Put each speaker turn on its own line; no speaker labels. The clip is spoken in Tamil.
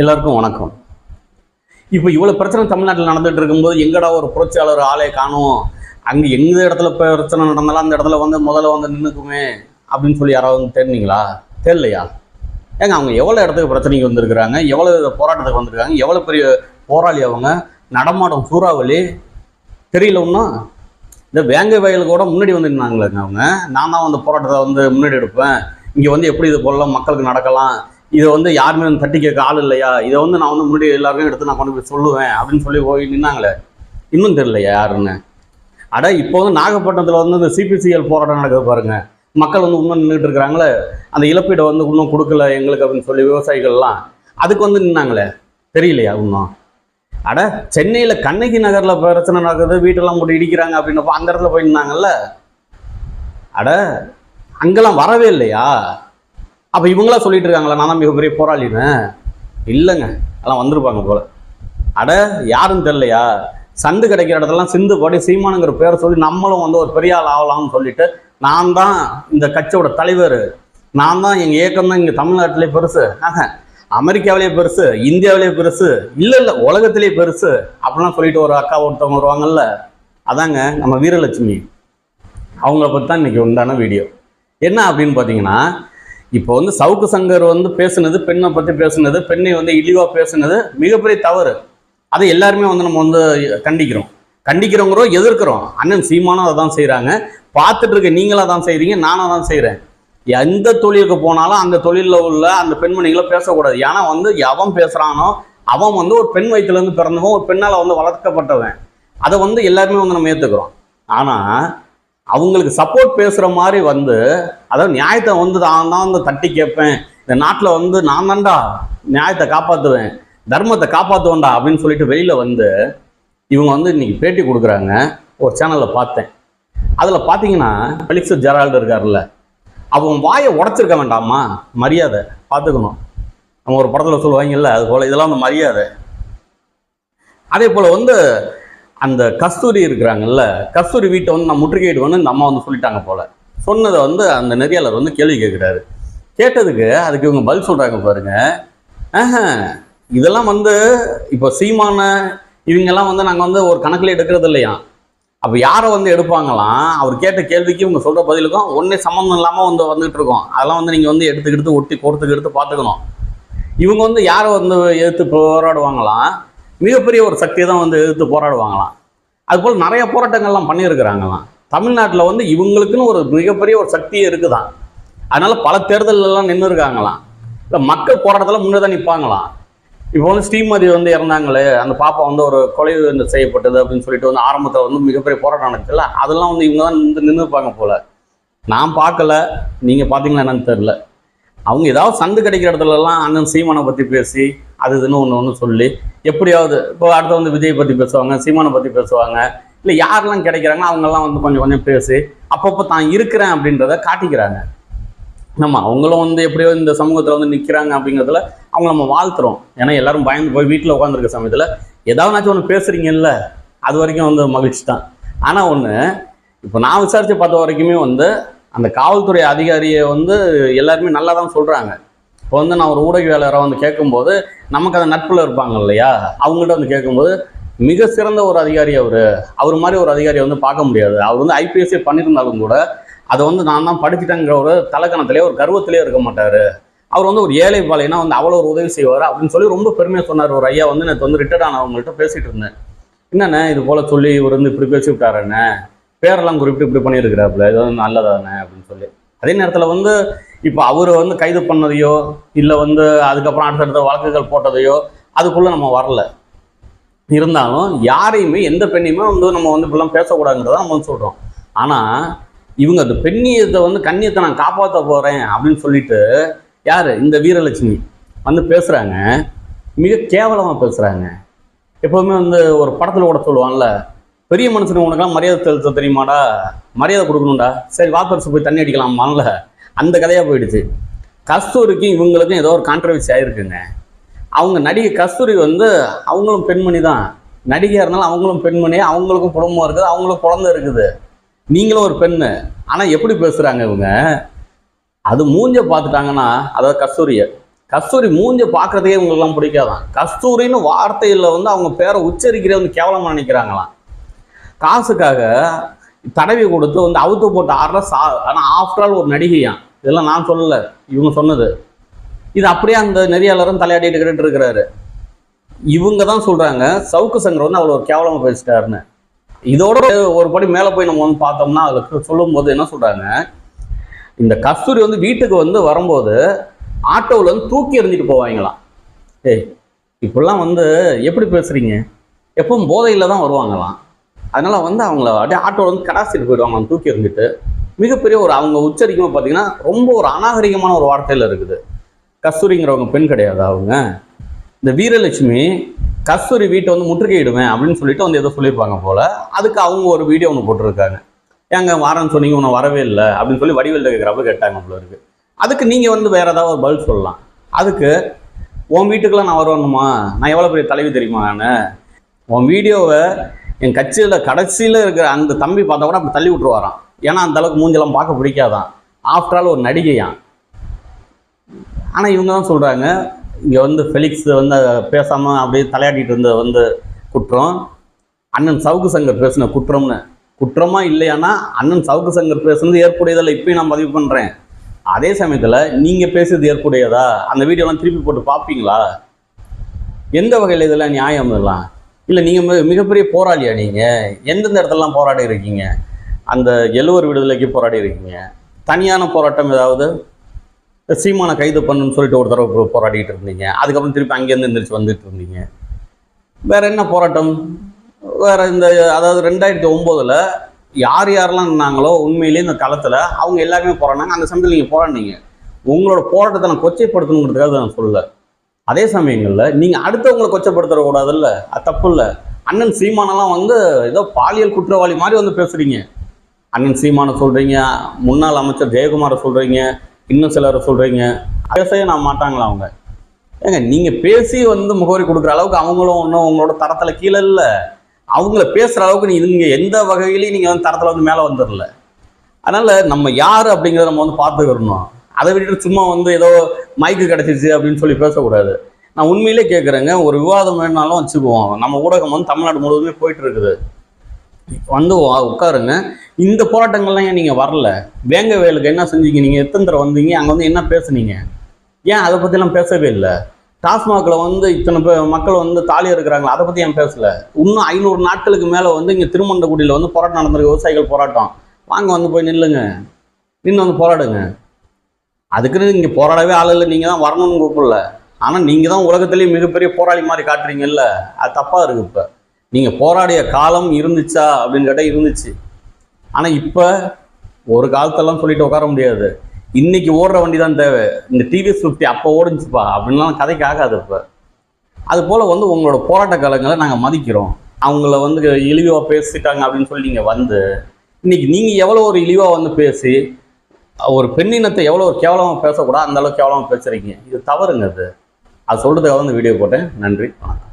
எல்லாருக்கும் வணக்கம். இப்போ இவ்வளோ பிரச்சனை தமிழ்நாட்டில் நடந்துட்டு இருக்கும்போது எங்கடா ஒரு புரட்சியாளர் ஆளே காணும்? அங்கே எந்த இடத்துல பிரச்சனை நடந்தாலும் அந்த இடத்துல வந்து முதல்ல வந்து நின்றுக்குமே அப்படின்னு சொல்லி யாராவது வந்து தெரியலையா ஏங்க அவங்க எவ்வளோ இடத்துக்கு பிரச்சனைக்கு வந்திருக்கிறாங்க? எவ்வளோ போராட்டத்துக்கு வந்திருக்காங்க? எவ்வளோ பெரிய போராளி அவங்க? நடமாடும் சூறாவளி? தெரியல ஒன்றும் இந்த வேங்கை வயலுக்கு கூட முன்னாடி வந்து நின்னாங்களேங்க அவங்க. நான் தான் வந்து போராட்டத்தை வந்து முன்னாடி எடுப்பேன். இங்கே வந்து எப்படி இது போடலாம்? மக்களுக்கு நடக்கலாம். இதை வந்து யாருமே வந்து தட்டி கேட்க ஆள் இல்லையா? இதை வந்து நான் வந்து முன்னாடி எல்லாருமே எடுத்து நான் கொண்டு போய் சொல்லுவேன் அப்படின்னு சொல்லி போய் நின்னாங்களே. இன்னும் தெரியலையா யாருன்னு? அட இப்போ வந்து நாகப்பட்டினத்தில் வந்து இந்த சிபிசிஎல் போராட்டம் நடக்குது பாருங்க. மக்கள் வந்து இன்னும் நின்றுட்டு இருக்கிறாங்களே அந்த இழப்பீடை வந்து இன்னும் கொடுக்கல எங்களுக்கு அப்படின்னு சொல்லி விவசாயிகள்லாம். அதுக்கு வந்து நின்னாங்களே. தெரியலையா இன்னும்? அட சென்னையில் கண்ணகி நகரில் பிரச்சனை நடக்குது. வீட்டெல்லாம் போட்டு இடிக்கிறாங்க அப்படின்னப்போ அந்த இடத்துல போய் நின்னாங்கல்ல. அட அங்கெல்லாம் வரவே இல்லையா? அப்போ இவங்களாம் சொல்லிட்டு இருக்காங்களா நான் மிகப்பெரிய போராளின்னு? இல்லைங்க. அதெல்லாம் வந்திருப்பாங்க போல. அட யாருன்னு தெரியலையா? சந்து கிடைக்கிற இடத்துலலாம் சிந்து பாடி சீமானுங்கிற பேரை சொல்லி நம்மளும் வந்து ஒரு பெரிய ஆள் ஆகலாம்னு சொல்லிட்டு நான் தான் இந்த கட்சியோட தலைவர். நான் தான் எங்கள் இயக்கம் தான் இங்கே தமிழ்நாட்டிலே பெருசு. ஆக அமெரிக்காவிலேயே பெருசு இந்தியாவிலேயே பெருசு இல்லை இல்லை உலகத்திலே பெருசு அப்படிலாம் சொல்லிட்டு ஒரு அக்கா ஒருத்தவங்க வருவாங்கல்ல. அதாங்க நம்ம வீரலட்சுமி. அவங்கள பற்றி தான் இன்னைக்கு உண்டான வீடியோ. என்ன அப்படின்னு பார்த்தீங்கன்னா இப்போ வந்து சவுக்கு சங்கர் வந்து பேசுனது பெண்ணை பற்றி பேசுனது பெண்ணை வந்து இழிவாக பேசுனது மிகப்பெரிய தவறு. அதை எல்லாருமே வந்து நம்ம வந்து கண்டிக்கிறோம். கண்டிக்கிறோங்கிறோம் எதிர்க்கிறோம். அண்ணன் சீமானும் அதை தான் செய்கிறாங்க பார்த்துட்டு இருக்க நீங்களாக தான் செய்கிறீங்க நானும் தான் செய்கிறேன் எந்த தொழிலுக்கு போனாலும் அந்த தொழிலில் உள்ள அந்த பெண்மணிகளை பேசக்கூடாது. ஏன்னா வந்து எவன் பேசுகிறானோ அவன் வந்து ஒரு பெண் வயிற்றுலேருந்து பிறந்தவன் ஒரு பெண்ணால் வந்து வளர்க்கப்பட்டவன். அதை வந்து எல்லாருமே வந்து நம்ம ஏற்றுக்கிறோம் ஆனால் அவங்களுக்கு சப்போர்ட் பேசுகிற மாதிரி வந்து அதாவது நியாயத்தை வந்து நான் தான் வந்து தட்டி கேட்பேன். இந்த நாட்டில் வந்து நான் தான்டா நியாயத்தை காப்பாற்றுவேன் தர்மத்தை காப்பாற்றுவேன்டா அப்படின்னு சொல்லிட்டு வெளியில் வந்து இவங்க வந்து இன்னைக்கு பேட்டி கொடுக்குறாங்க. ஒரு சேனலில் பார்த்தேன். அதில் பார்த்தீங்கன்னா பெலிக்ஸ் ஜெரால்டு இருக்கார்ல அவன் வாயை உடச்சிருக்க வேண்டாமா? மரியாதை. பார்த்துக்கணும். நம்ம ஒரு படத்தில் சொல்லுவாங்கல்ல அது போல் இதெல்லாம் வந்து மரியாதை. அதே போல் வந்து அந்த கஸ்தூரி இருக்கிறாங்கல்ல கஸ்தூரி வீட்டை வந்து நான் முற்றுகையிடுவேன்னு இந்த அம்மா வந்து சொல்லிட்டாங்க போல. சொன்னதை வந்து அந்த நெறியாளர் வந்து கேள்வி கேட்குறாரு. கேட்டதுக்கு அதுக்கு இவங்க பதில் சொல்கிறாங்க பாருங்க. இதெல்லாம் வந்து இப்போ சீமான இவங்கெல்லாம் வந்து நாங்கள் வந்து ஒரு கணக்கில் எடுக்கிறது இல்லையா? அப்போ யாரை வந்து எடுப்பாங்களாம்? அவர் கேட்ட கேள்விக்கு இவங்க சொல்கிற பதிலுக்கும் ஒன்றே சம்மந்தம் இல்லாமல் வந்து வந்துகிட்டு இருக்கோம். அதெல்லாம் வந்து நீங்கள் வந்து எடுத்துக்கிட்டு ஒட்டி கோர்த்துக்கு பார்த்துக்கணும். இவங்க வந்து யாரை வந்து எடுத்து போராடுவாங்களாம்? மிகப்பெரிய ஒரு சக்தியை தான் வந்து எதிர்த்து போராடுவாங்களாம். அதுபோல் நிறைய போராட்டங்கள்லாம் பண்ணியிருக்கிறாங்களாம். தமிழ்நாட்டில் வந்து இவங்களுக்குன்னு ஒரு மிகப்பெரிய ஒரு சக்தியே இருக்குதான். அதனால் பல தேர்தலெல்லாம் நின்று இருக்காங்களாம் இல்லை மக்கள் போராட்டத்தில் முன்னே தான் நிற்பாங்களாம் இப்போ வந்து ஸ்ரீமதி வந்து இறந்தாங்களே அந்த பாப்பா வந்து ஒரு கொலை வந்து செய்யப்பட்டது அப்படின்னு சொல்லிட்டு வந்து ஆரம்பத்தில் வந்து மிகப்பெரிய போராட்டம் நடந்துச்சுல்ல அதெல்லாம் வந்து இவங்க தான் நின்று நின்று இருப்பாங்க போல. நான் பார்க்கல நீங்கள் பார்த்தீங்களா என்னன்னு தெரில அவங்க ஏதாவது சந்து கிடைக்கிற இடத்துலலாம் அண்ணன் சீமானை பற்றி பேசி அது இதுன்னு ஒன்று ஒன்று சொல்லி எப்படியாவது இப்போ அடுத்த வந்து விஜய் பற்றி பேசுவாங்க சீமானை பற்றி பேசுவாங்க இல்லை யாரெல்லாம் கிடைக்கிறாங்க அவங்கெல்லாம் வந்து கொஞ்சம் கொஞ்சம் பேசி அப்பப்போ தான் இருக்கிறேன் அப்படின்றத காட்டிக்கிறாங்க. நம்ம அவங்களும் வந்து எப்படியோ இந்த சமூகத்தில் வந்து நிற்கிறாங்க அப்படிங்கிறதுல அவங்க நம்ம வாழ்த்துறோம். ஏன்னா எல்லாரும் பயந்து போய் வீட்டில் உட்காந்துருக்க சமயத்தில் ஏதாவதுனாச்சும் ஒன்று பேசுகிறீங்கல்ல அது வரைக்கும் வந்து மகிழ்ச்சி தான். ஆனால் ஒன்று இப்போ நான் விசாரித்து பார்த்த வரைக்குமே வந்து அந்த காவல்துறை அதிகாரியை வந்து எல்லாருமே நல்லா தான் சொல்கிறாங்க இப்போ வந்து நான் ஒரு ஊடகவியலாளரை வந்து கேட்கும்போது நமக்கு அந்த நட்பில் இருப்பாங்க இல்லையா? அவங்கள்ட்ட வந்து கேட்கும்போது மிக சிறந்த ஒரு அதிகாரி அவர். அவர் மாதிரி ஒரு அதிகாரியை வந்து பார்க்க முடியாது. அவர் வந்து ஐபிஎஸ்சி பண்ணியிருந்தாலும் கூட அதை வந்து நான் தான் படிச்சுட்டேங்கிற ஒரு தலைக்கணத்திலே ஒரு கர்வத்திலே இருக்க மாட்டார். அவர் வந்து ஒரு ஏழை பாலைனா வந்து அவ்வளோ ஒரு உதவி செய்வார் அப்படின்னு சொல்லி ரொம்ப பெருமையாக சொன்னார். ஒரு ஐயா வந்து நேற்று வந்து ரிட்டையர்ட் ஆனவங்கள்ட்ட பேசிகிட்டு இருந்தேன். என்னண்ணே இது போல் சொல்லி இவர் வந்து இப்படி பேசி விட்டாருண்ணே பேரெல்லாம் குறிப்பிட்டு இப்படி பண்ணியிருக்கிறாப்புல. இது வந்து நல்லதானே அப்படின்னு சொல்லி. அதே நேரத்தில் வந்து இப்போ அவர் வந்து கைது பண்ணதையோ இல்லை வந்து அதுக்கப்புறம் அடுத்தடுத்த வழக்குகள் போட்டதையோ அதுக்குள்ளே நம்ம வரல. இருந்தாலும் யாரையுமே எந்த பெண்ணையுமே வந்து நம்ம வந்து இப்படிலாம் பேசக்கூடாதுங்கிறத நம்ம வந்து சொல்கிறோம் ஆனால் இவங்க அந்த பெண்ணியத்தை வந்து கண்ணியத்தை நான் காப்பாற்ற போகிறேன் அப்படின்னு சொல்லிட்டு யார்? இந்த வீரலட்சுமி. வந்து பேசுகிறாங்க மிக கேவலமாக பேசுகிறாங்க எப்போவுமே வந்து ஒரு படத்தில் கூட சொல்லுவான்ல பெரிய மனுஷனுக்கு உனக்கெல்லாம் மரியாதை செலுத்த தெரியுமாடா? மரியாதை கொடுக்கணும்டா. சரி வாப்பரிசு போய் தண்ணி அடிக்கலாமான்ல அந்த கதையாக போயிடுச்சு. கஸ்தூரிக்கும் இவங்களுக்கும் ஏதோ ஒரு கான்ட்ரவர்சி ஆயிருக்குங்க. அவங்க நடிகை கஸ்தூரி வந்து அவங்களும் பெண்மணி தான். நடிகையாக இருந்தாலும் அவங்களும் பெண்மணி அவங்களுக்கும் குடும்பம் இருக்குது அவங்களுக்கும் குழந்தை இருக்குது. நீங்களும் ஒரு பெண்ணு. ஆனால் எப்படி பேசுகிறாங்க இவங்க? அது மூஞ்ச பார்த்துட்டாங்கன்னா அதாவது கஸ்தூரியை. கஸ்தூரி மூஞ்ச பார்க்கறதுக்கே இவங்களுக்குலாம் பிடிக்காதான். கஸ்தூரின்னு வார்த்தையில் வந்து அவங்க பேரை உச்சரிக்கிறே வந்து கேவலமாக நினைக்கிறாங்களாம். காசுக்காக தடவி கொடுத்து வந்து அவுத்து போட்டு ஆடுற சா ஆனால் ஆஃப்டர் ஆல் ஒரு நடிகையான் இதெல்லாம் நான் சொல்லலை. இவங்க சொன்னது. இது அப்படியே அந்த நெறியாளரும் தலையாடிட்டு இருக்கிறாரு. இவங்க தான் சொல்கிறாங்க சவுக்கு சங்கர் வந்து அவ்வளோ ஒரு கேவலமாக பேசிட்டாருன்னு. இதோட ஒரு படி மேலே போய் நம்ம வந்து பார்த்தோம்னா அதில் சொல்லும்போது என்ன சொல்கிறாங்க இந்த கஸ்தூரி வந்து வீட்டுக்கு வந்து வரும்போது ஆட்டோவில் வந்து தூக்கி எறிஞ்சிட்டு போவாங்களாம். ஏய் இப்படிலாம் வந்து எப்படி பேசுகிறீங்க எப்பவும் போதையில் தான் வருவாங்களாம். அதனால் வந்து அவங்கள அப்படியே ஆட்டோவில் வந்து கடாசிட்டு போயிடுவாங்க தூக்கி இருந்துட்டு மிகப்பெரிய ஒரு அவங்க உச்சரிக்கும் பார்த்தீங்கன்னா ரொம்ப ஒரு அநாகரிகமான ஒரு வார்த்தையில் இருக்குது. கஸ்தூரிங்கிறவங்க பெண் கிடையாது அவங்க. இந்த வீரலட்சுமி கஸ்தூரி வீட்டை வந்து முற்றுகையிடுவேன் அப்படின்னு சொல்லிட்டு வந்து ஏதோ சொல்லியிருப்பாங்க போல. அதுக்கு அவங்க ஒரு வீடியோ ஒன்று போட்டிருக்காங்க. ஏங்க வரேன்னு சொன்னீங்க உன்னை வரவே இல்லை அப்படின்னு சொல்லி வடிவேல் கேட்குறப்ப கேட்டாங்க போல இருக்கு. அதுக்கு நீங்கள் வந்து வேறு ஏதாவது ஒரு பதில் சொல்லலாம். அதுக்கு உன் வீட்டுக்கெல்லாம் நான் வரணுமா நான் எவ்வளோ பெரிய தலைவி தெரியுமா நான்? உன் வீடியோவை என் கட்சியில் கடைசியில் இருக்கிற அந்த தம்பி பார்த்தா கூட அப்படி தள்ளி விட்டுருவாராம். ஏன்னா அந்த அளவுக்கு மூஞ்செல்லாம் பார்க்க பிடிக்காதான் ஆஃப்டர் ஆல் ஒரு நடிகையான் ஆனால் இவங்க தான் சொல்கிறாங்க இங்கே வந்து ஃபெலிக்ஸ் வந்து பேசாமல் அப்படியே தலையாடிட்டு இருந்த வந்து குற்றம். அண்ணன் சவுக்கு சங்கர் பேசின குற்றம்னு. குற்றமாக இல்லையானா அண்ணன் சவுக்கு சங்கர் பேசுனது ஏற்புடையதில்லை இப்பயும் நான் பதிவு பண்ணுறேன் அதே சமயத்தில் நீங்கள் பேசுறது ஏற்புடையதா? அந்த வீடியோலாம் திருப்பி போட்டு பார்ப்பீங்களா? எந்த வகையில் இதெல்லாம் நியாயம் இதெல்லாம்? இல்லை நீங்கள் மிகப்பெரிய போராளியா நீங்கள் எந்தெந்த இடத்துலலாம் போராடி இருக்கீங்க? அந்த எழுவர் விடுதலைக்கு போராடி இருக்கீங்க. தனியான போராட்டம் ஏதாவது? சீமான கைது பண்ணுன்னு சொல்லிட்டு ஒரு தடவை போ- போராடிட்டு இருந்தீங்க. அதுக்கப்புறம் திருப்பி அங்கேருந்து எந்திரிச்சு வந்துட்டு இருந்தீங்க. வேற என்ன போராட்டம்? வேறு இந்த அதாவது ரெண்டாயிரத்தி ஒம்போதில் யார் யாரெல்லாம் இருந்தாங்களோ உண்மையிலேயே இந்த களத்தில் அவங்க எல்லாருமே போராடினாங்க. அந்த சமயத்தில் நீங்கள் போராடினீங்க. உங்களோட போராட்டத்தை நான் கொச்சைப்படுத்தணுங்கிறதுக்காக நான் சொல்லலை. அதே சமயங்களில் நீங்கள் அடுத்தவங்களை கொச்சப்படுத்தக்கூடாதுல்ல அது தப்பு இல்லை அண்ணன் சீமானெல்லாம் வந்து ஏதோ பாலியல் குற்றவாளி மாதிரி வந்து பேசுகிறீங்க அண்ணன் சீமானை சொல்கிறீங்க முன்னாள் அமைச்சர் ஜெயக்குமாரை சொல்கிறீங்க இன்னும் சிலரை சொல்கிறீங்க பேசவே நான் மாட்டாங்களா அவங்க? ஏங்க நீங்கள் பேசி வந்து முகவரி கொடுக்குற அளவுக்கு அவங்களும் ஒன்றும் உங்களோட தரத்தில் கீழே இல்லை. அவங்கள பேசுகிற அளவுக்கு நீங்கள் நீங்க எந்த வகையிலையும் நீங்கள் வந்து தரத்தில் வந்து மேலே வந்துடல. அதனால் நம்ம யார் அப்படிங்கிறத நம்ம வந்து பார்த்துக்கிறணும் அதை விட்டுட்டு சும்மா வந்து ஏதோ மைக்கு கிடச்சிருச்சு அப்படின்னு சொல்லி பேசக்கூடாது. நான் உண்மையிலே கேட்குறேங்க ஒரு விவாதம் வேணாலும் வச்சுக்குவோம். நம்ம ஊடகம் வந்து தமிழ்நாடு முழுவதுமே போயிட்டு இருக்குது வந்து உட்காருங்க. இந்த போராட்டங்கள்லாம் ஏன் நீங்கள் வரல? வேங்க வேலுக்கு என்ன செஞ்சீங்க? நீங்கள் எத்தனை தடவை வந்தீங்க? அங்கே வந்து என்ன பேசுனீங்க? ஏன் அதை பற்றிலாம் பேசவே இல்லை? டாஸ்மாகில் வந்து இத்தனை பேர் மக்கள் வந்து தாலியாக இருக்கிறாங்களா அதை பற்றி ஏன் பேசலை? இன்னும் ஐநூறு நாட்களுக்கு மேலே வந்து இங்கே திருமண்டக்குடியில் வந்து போராட்டம் நடந்திருக்கு. விவசாயிகள் போராட்டம். வாங்க வந்து போய் நில்லுங்க. நின்று வந்து போராடுங்க. அதுக்குன்னு இங்கே போராடவே ஆள் இல்லை. நீங்கள் தான் வரணும்னு கூப்பிடல ஆனால் நீங்கள் தான் உலகத்துலேயே மிகப்பெரிய போராளி மாதிரி காட்டுறீங்கல்ல. அது தப்பாக இருக்குது இப்போ. நீங்கள் போராடிய காலம் இருந்துச்சா அப்படின்னு கேட்டால் இருந்துச்சு. ஆனால் இப்போ ஒரு காலத்தெல்லாம் சொல்லிட்டு உட்கார முடியாது. இன்னைக்கு ஓடுற வண்டி தான் தேவை. இந்த டிவிஎஸ் ஃபிஃப்டி அப்போ ஓடுச்சுப்பா. அப்படின்லாம் கதைக்கு ஆகாது இப்போ. அது போல் வந்து உங்களோட போராட்ட காலங்களை நாங்கள் மதிக்கிறோம். அவங்கள வந்து இழிவாக பேசிட்டாங்க அப்படின்னு சொல்லி நீங்கள் வந்து இன்னைக்கு நீங்கள் எவ்வளோ ஒரு இழிவாக வந்து பேசி ஒரு பெண்ணினத்தை எவ்வளோ ஒரு கேவலமாக பேசக்கூடாது அந்த அளவுக்கு கேவலமாக பேசுகிறீங்க இது தவறுங்க அது. அது சொல்கிறதுக்காக வந்து வீடியோ போட்டேன். நன்றி வணக்கம்.